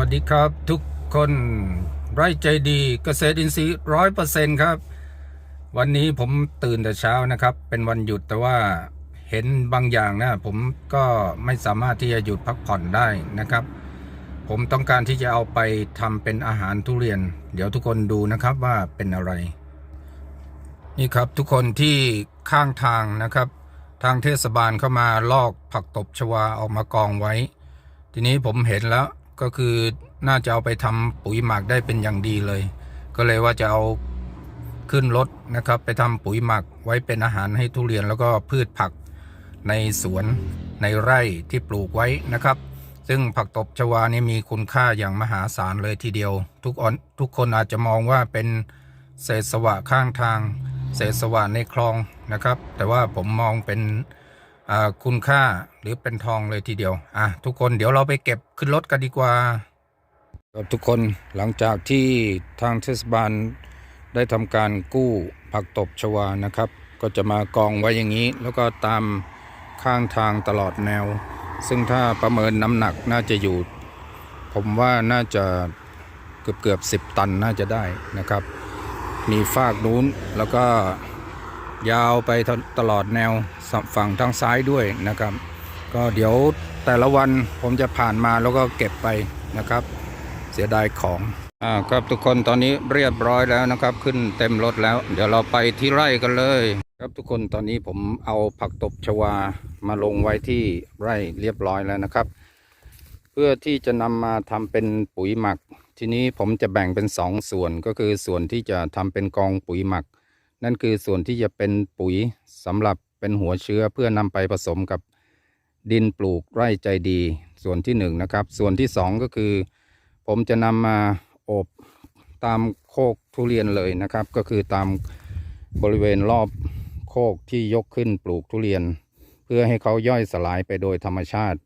วัสดีครับทุกคนไร่ใจดีเกษตรอินทรีย์ร้อยเปอร์เซ็นครับ วันนี้ผมตื่นแต่เช้านะครับ เป็นวันหยุดแต่ว่าเห็นบางอย่างนะ ผมก็ไม่สามารถที่จะหยุดพักผ่อนได้นะครับ ผมต้องการที่จะเอาไปทำเป็นอาหารทุเรียน เดี๋ยวทุกคนดูนะครับว่าเป็นอะไร นี่ครับทุกคนที่ข้างทางนะครับ ทางเทศบาลเข้ามาลอกผักตบชวาออกมากองไว้ ทีนี้ผมเห็นแล้ว ก็คือน่าจะเอาไปทำปุ๋ยหมักได้เป็นอย่างดีเลย ก็เลยว่าจะเอาขึ้นรถนะครับ ไปทำปุ๋ยหมักไว้เป็นอาหารให้ทุเรียนแล้วก็พืชผักในสวนในไร่ที่ปลูกไว้นะครับ ซึ่งผักตบชวานี่มีคุณค่าอย่างมหาศาลเลยทีเดียว ทุกอนทุกคนอาจจะมองว่าเป็นเศษสวะข้างทาง เศษสวะในคลองนะครับ แต่ว่าผมมองเป็น คุณค่าหรือเป็นทองเลยทีเดียว อะ ทุกคนเดี๋ยวเราไปเก็บขึ้นรถกันดีกว่าครับทุกคนหลังจากที่ทางเทศบาลได้ทำการกู้ผักตบชวานะครับ ก็จะมากองไว้อย่างนี้ แล้วก็ตามข้างทางตลอดแนว ซึ่งถ้าประเมินน้ำหนักน่าจะอยู่ ผมว่าน่าจะเกือบเกือบสิบตันน่าจะได้นะครับ มีฟากนู้นแล้วก็ ยาวไปตลอดแนวฝั่งทางซ้ายด้วยนะครับ ก็เดี๋ยวแต่ละวันผมจะผ่านมาแล้วก็เก็บไปนะครับ เสียดายของอ่าครับทุกคนตอนนี้เรียบร้อยแล้วนะครับ ขึ้นเต็มรถแล้ว เดี๋ยวเราไปที่ไร่กันเลย ครับทุกคนตอนนี้ผมเอาผักตบชวามาลงไว้ที่ไร่เรียบร้อยแล้วนะครับ เพื่อที่จะนำมาทำเป็นปุ๋ยหมัก ทีนี้ผมจะแบ่งเป็นสองส่วนก็คือส่วนที่จะทำเป็นกองปุ๋ยหมัก นั่นคือส่วนที่จะเป็นปุ๋ยสำหรับเป็นหัวเชื้อเพื่อนำไปผสมกับดินปลูกไร่ใจดี ส่วนที่หนึ่งนะครับ ส่วนที่สองก็คือ ผมจะนำมาอบตามโคกทุเรียนเลยนะครับ ก็คือตามบริเวณรอบโคกที่ยกขึ้นปลูกทุเรียน เพื่อให้เขาย่อยสลายไปโดยธรรมชาติ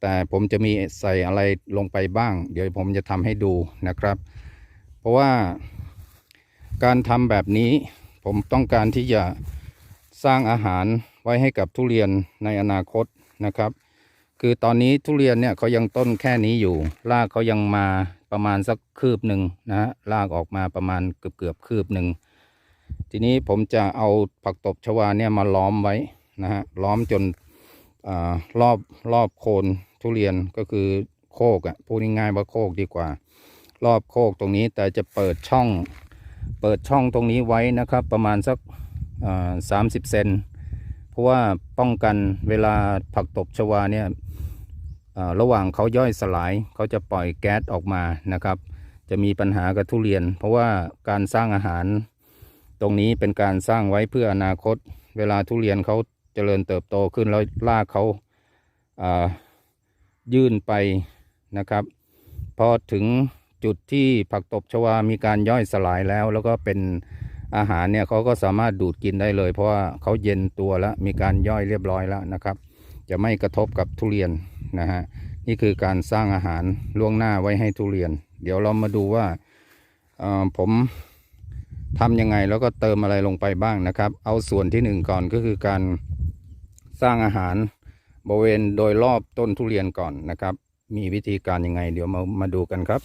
แต่ผมจะมีใส่อะไรลงไปบ้าง เดี๋ยวผมจะทำให้ดูนะครับ เพราะว่าการทำแบบนี้ ผมต้องการที่จะสร้างอาหารไว้ให้กับทุเรียนในอนาคตนะครับ คือตอนนี้ทุเรียนเนี่ยเขายังต้นแค่นี้อยู่รากเขายังมาประมาณสักคืบหนึ่งนะฮะรากออกมาประมาณเกือบเกือบคืบหนึ่งทีนี้ผมจะเอาผักตบชวาเนี่ยมาล้อมไว้นะฮะล้อมจนอรอบรอบโคนทุเรียนก็คือโคกอะ่ะพูดง่ายๆว่าโคกดีกว่า รอบโคกตรงนี้แต่จะเปิดช่อง เปิดช่องตรงนี้ไว้นะครับ ประมาณสักสามสิบเซนเพราะว่าป้องกันเวลาผักตบชวาเนี่ยระหว่างเขาย่อยสลายเขาจะปล่อยแก๊สออกมานะครับ จะมีปัญหากับทุเรียน เพราะว่าการสร้างอาหาร ตรงนี้เป็นการสร้างไว้เพื่ออนาคต เวลาทุเรียนเขาเจริญเติบโตขึ้นแล้วรากเขาายื่นไปนะครับ พอถึง จุดที่ผักตบชวามีการย่อยสลายแล้ว แล้วก็เป็นอาหารเนี่ยเขาก็สามารถดูดกินได้เลย เพราะว่าเขาเย็นตัวแล้วมีการย่อยเรียบร้อยแล้วนะครับ จะไม่กระทบกับทุเรียนนะฮะนี่คือการสร้างอาหารล่วงหน้าไว้ให้ทุเรียน เดี๋ยวเรามาดูว่าเอ่อผมทำยังไงแล้วก็เติมอะไรลงไปบ้างนะครับ เอาส่วนที่หนึ่งก่อนก็คือการสร้างอาหารบริเวณโดยรอบต้นทุเรียนก่อนนะครับ มีวิธีการยังไง เดี๋ยวมามาดูกันครับ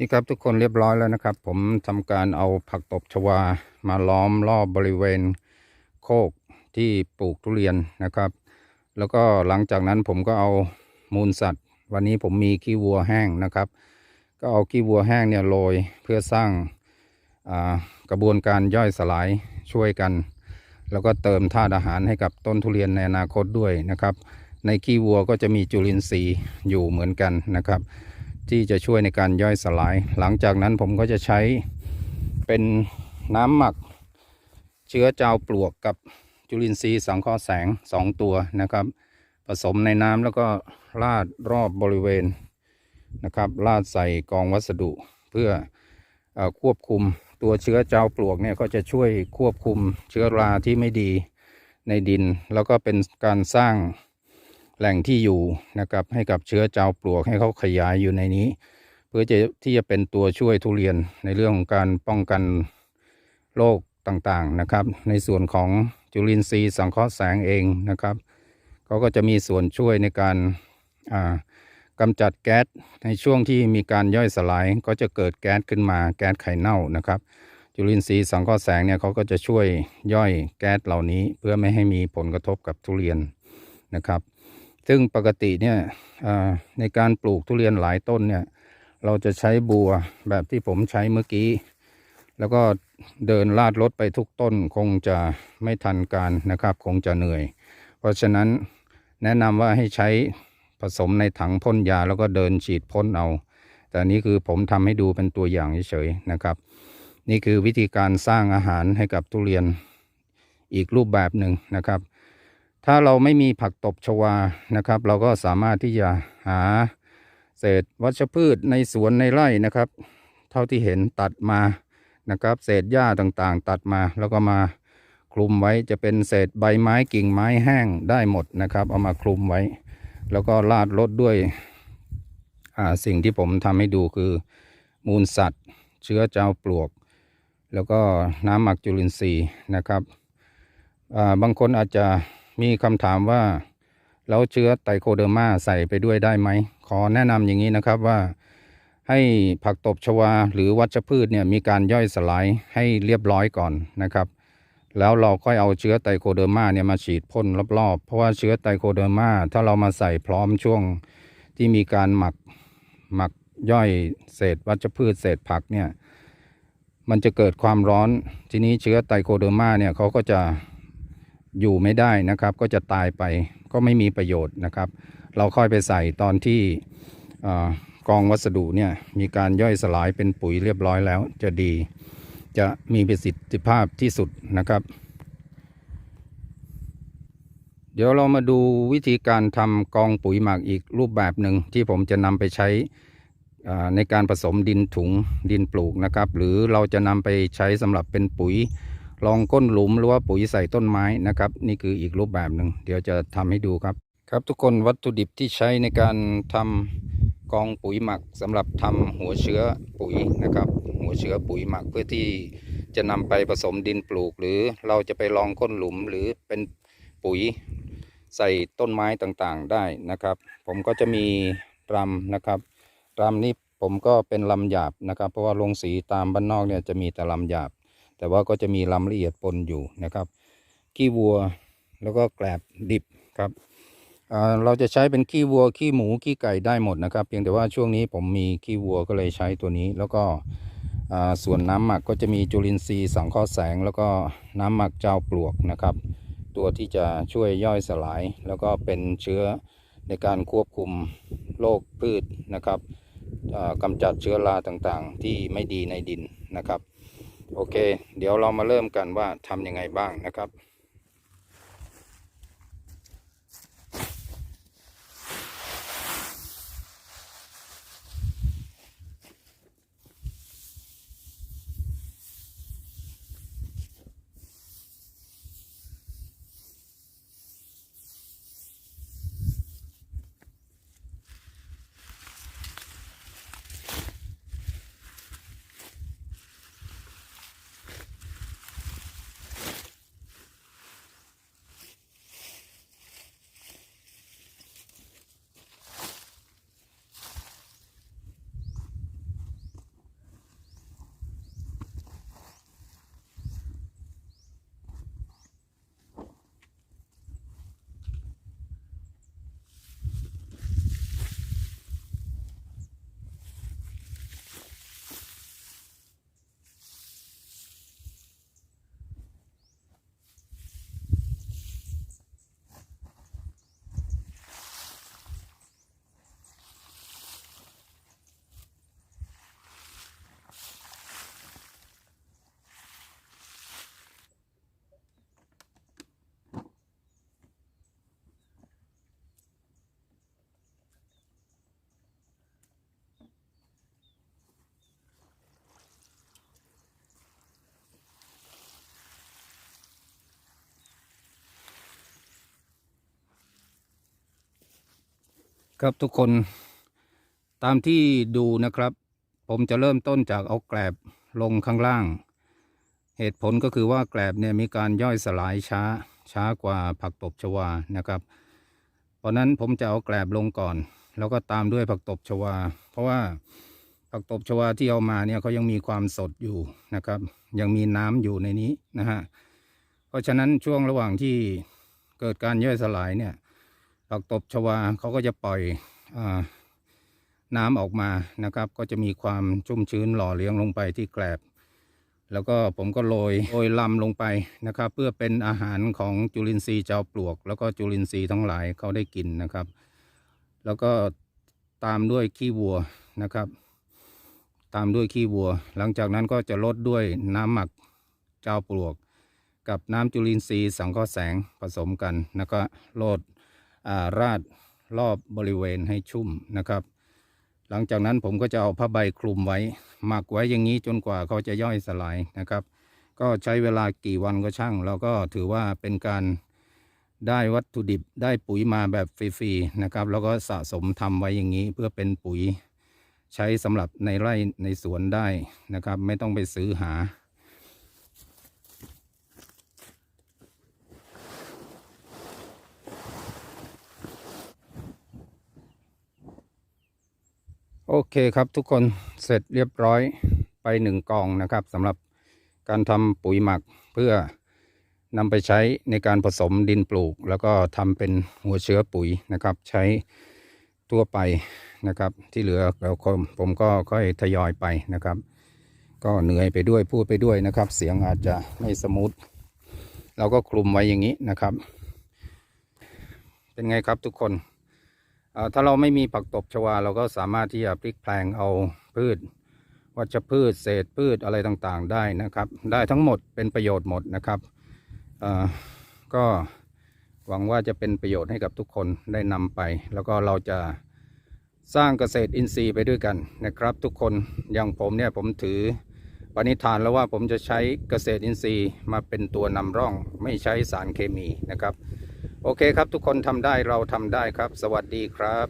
นี่ครับทุกคนเรียบร้อยแล้วนะครับ ผมทำการเอาผักตบชวามาล้อมรอบบริเวณโคกที่ปลูกทุเรียนนะครับ แล้วก็หลังจากนั้นผมก็เอามูลสัตว์ วันนี้ผมมีขี้วัวแห้งนะครับ ก็เอาขี้วัวแห้งเนี่ยโรยเพื่อสร้างกระบวนการย่อยสลายช่วยกัน แล้วก็เติมธาตุอาหารให้กับต้นทุเรียนในอนาคตด้วยนะครับ ในขี้วัวก็จะมีจุลินทรีย์อยู่เหมือนกันนะครับ ที่จะช่วยในการย่อยสลาย หลังจากนั้นผมก็จะใช้เป็นน้ำหมัก เชื้อจาวปลวกกับจุลินทรีย์สังเคราะห์แสง 2 ตัวนะครับ ผสมในน้ำแล้วก็ราดรอบบริเวณนะครับราดใส่กองวัสดุเพื่อออควบคุมตัวเชื้อจาวปลวกเนี่ยก็จะช่วยควบคุมเชื้อราที่ไม่ดีในดิน แล้วก็เป็นการสร้าง แหล่งที่อยู่นะครับ ให้กับเชื้อจาวปลวกให้เขาขยายอยู่ในนี้ เพื่อจะที่จะเป็นตัวช่วยทุเรียนในเรื่องของการป้องกันโรคต่างๆนะครับ ในส่วนของจุลินทรีย์สังเคราะห์แสงเองนะครับเขาก็จะมีส่วนช่วยในการอ่ากำจัดแก๊สในช่วงที่มีการย่อยสลายก็จะเกิดแก๊สขึ้นมาแก๊สไข่เน่านะครับ จุลินทรีย์สังเคราะห์แสงเนี่ยเขาก็จะช่วยย่อยแก๊สเหล่านี้ เพื่อไม่ให้มีผลกระทบกับทุเรียนนะครับ ซึ่งปกติเนี่ยในการปลูกทุเรียนหลายต้นเนี่ย เราจะใช้บัวแบบที่ผมใช้เมื่อกี้ แล้วก็เดินลาดรถไปทุกต้นคงจะไม่ทันการนะครับ คงจะเหนื่อย เพราะฉะนั้นแนะนำว่าให้ใช้ผสมในถังพ่นยาแล้วก็เดินฉีดพ่นเอา แต่นนี้คือผมทำให้ดูเป็นตัวอย่างเฉยๆนะครับ นี่คือวิธีการสร้างอาหารให้กับทุเรียนอีกรูปแบบหนึ่งนะครับ ถ้าเราไม่มีผักตบชวานะครับ เราก็สามารถที่จะหาเศษวัชพืชในสวนในไร่นะครับ เท่าที่เห็นตัดมานะครับ เศษหญ้าต่างๆ ตัดมาแล้วก็มาคลุมไว้จะเป็นเศษใบไม้กิ่งไม้แห้งได้หมดนะครับ เอามาคลุมไว้ แล้วก็ราดรดด้วยสิ่งที่ผมทำให้ดูคือ มูลสัตว์ เชื้อเจ้าปลวก แล้วก็น้ำหมักจุลินทรีย์นะครับบางคนอาจจะ มีคำถามว่าแล้วเชื้อไตโคเดอร์มาใส่ไปด้วยได้ไหม ขอแนะนำอย่างนี้นะครับว่า ให้ผักตบชวาหรือวัชพืชเนี่ยมีการย่อยสลายให้เรียบร้อยก่อนนะครับ แล้วเราค่อยเอาเชื้อไตโคเดอร์มาเนี่ยมาฉีดพ่นรอบๆ เพราะว่าเชื้อไตโคเดอร์มาถ้าเรามาใส่พร้อมช่วงที่มีการหมักหมักย่อยเศษวัชพืชเศษผักเนี่ยมันจะเกิดความร้อนทีนี้เชื้อไตโคเดอร์มาเนี่ยเขาก็จะ อยู่ไม่ได้นะครับ ก็จะตายไปก็ไม่มีประโยชน์นะครับ เราค่อยไปใส่ตอนที่อกองวัสดุเนี่ยมีการย่อยสลายเป็นปุ๋ยเรียบร้อยแล้ว จะดีจะมีประสิทธิภาพที่สุดนะครับ เดี๋ยวเรามาดูวิธีการทำกองปุ๋ยหมักอีกรูปแบบหนึ่งที่ผมจะนำไปใช้ในการผสมดินถุงดินปลูกนะครับ หรือเราจะนำไปใช้สำหรับเป็นปุ๋ย รองก้นหลุมหรือว่าปุ๋ยใส่ต้นไม้นะครับ นี่คืออีกรูปแบบหนึ่งเดี๋ยวจะทำให้ดูครับ ครับทุกคนวัตถุดิบที่ใช้ในการทำกองปุ๋ยหมักสำหรับทำหัวเชื้อปุ๋ยนะครับ หัวเชื้อปุ๋ยหมักเพื่อที่จะนำไปผสมดินปลูก หรือเราจะไปรองก้นหลุมหรือเป็นปุ๋ยใส่ต้นไม้ต่างๆได้นะครับ ผมก็จะมีรำนะครับรำนี่ผมก็เป็นลำหยาบนะครับ เพราะว่าโรงสีตามบ้านนอกเนี่ยจะมีแต่ลำหยาบ แต่ว่าก็จะมีลำละเอียดปนอยู่นะครับขี้วัวแล้วก็แกลบดิบครับเราจะใช้เป็นขี้วัวขี้หมูขี้ไก่ได้หมดนะครับ เพียงแต่ว่าช่วงนี้ผมมีขี้วัวก็เลยใช้ตัวนี้ แล้วก็ส่วนน้ำหมักก็จะมีจุลินทรีย์สังเคราะห์แสง แล้วก็น้ำหมักเจ้าปลวกนะครับ ตัวที่จะช่วยย่อยสลาย แล้วก็เป็นเชื้อในการควบคุมโรคพืชนะครับกำจัดเชื้อราต่างๆ ที่ไม่ดีในดินนะครับ โอเค เดี๋ยวเรามาเริ่มกันว่าทำยังไงบ้างนะครับ ครับทุกคนตามที่ดูนะครับ ผมจะเริ่มต้นจากเอาแกลบลงข้างล่าง เหตุผลก็คือว่าแกลบเนี่ยมีการย่อยสลายช้าช้ากว่าผักตบชวานะครับ เพราะนั้นผมจะเอาแกลบลงก่อน แล้วก็ตามด้วยผักตบชวา เพราะว่าผักตบชวาที่เอามาเนี่ยเขายังมีความสดอยู่นะครับ ยังมีน้ำอยู่ในนี้นะฮะเพราะฉะนั้นช่วงระหว่างที่เกิดการย่อยสลายเนี่ย ผักตบชวาเขาก็จะปล่อยอน้ำออกมานะครับ ก็จะมีความชุ่มชื้นหล่อเลี้ยงลงไปที่แกลบ แล้วก็ผมก็โรยโรยลำลงไปนะครับ เพื่อเป็นอาหารของจุลินทรีย์เจ้าปลวก แล้วก็จุลินทรีย์ทั้งหลายเขาได้กินนะครับ แล้วก็ตามด้วยขี้วัวนะครับ ตามด้วยขี้วัว หลังจากนั้นก็จะลดด้วยน้ำหมักเจ้าปลวก กับน้ำจุลินทรีย์สังเคราะห์แสงผสมกันแล้วก็โรดาราดรอบบริเวณให้ชุ่มนะครับ หลังจากนั้นผมก็จะเอาผ้าใบคลุมไว้หมักไว้อย่างนี้จนกว่าเขาจะย่อยสลายนะครับ ก็ใช้เวลากี่วันก็ช่าง เราก็ถือว่าเป็นการได้วัตถุดิบได้ปุ๋ยมาแบบฟรีๆนะครับ แล้วก็สะสมทำไว้อย่างนี้เพื่อเป็นปุ๋ยใช้สำหรับในไร่ในสวนได้นะครับ ไม่ต้องไปซื้อหา โอเคครับทุกคนเสร็จเรียบร้อยไปหนึ่งกองนะครับสำหรับการทำปุ๋ยหมักเพื่อนำไปใช้ในการผสมดินปลูก แล้วก็ทำเป็นหัวเชื้อปุ๋ยนะครับ ใช้ทั่วไปนะครับ ที่เหลือเราผมก็ค่อยทยอยไปนะครับ ก็เหนื่อยไปด้วยพูดไปด้วยนะครับ เสียงอาจจะไม่สมูทเราก็คลุมไว้อย่างนี้นะครับ เป็นไงครับทุกคน ถ้าเราไม่มีผักตบชวาเราก็สามารถที่จะพลิกแปลงเอาพืช วัชพืชเศษพืชอะไรต่างๆ ได้นะครับ ได้ทั้งหมดเป็นประโยชน์หมดนะครับก็หวังว่าจะเป็นประโยชน์ให้กับทุกคนได้นำไป แล้วก็เราจะสร้างเกษตรอินทรีย์ไปด้วยกันนะครับ ทุกคนอย่างผมเนี่ยผมถือปณิธานแล้วว่าผมจะใช้เกษตรอินทรีย์มาเป็นตัวนำร่องไม่ใช้สารเคมีนะครับ โอเคครับทุกคนทำได้เราทำได้ครับ สวัสดีครับ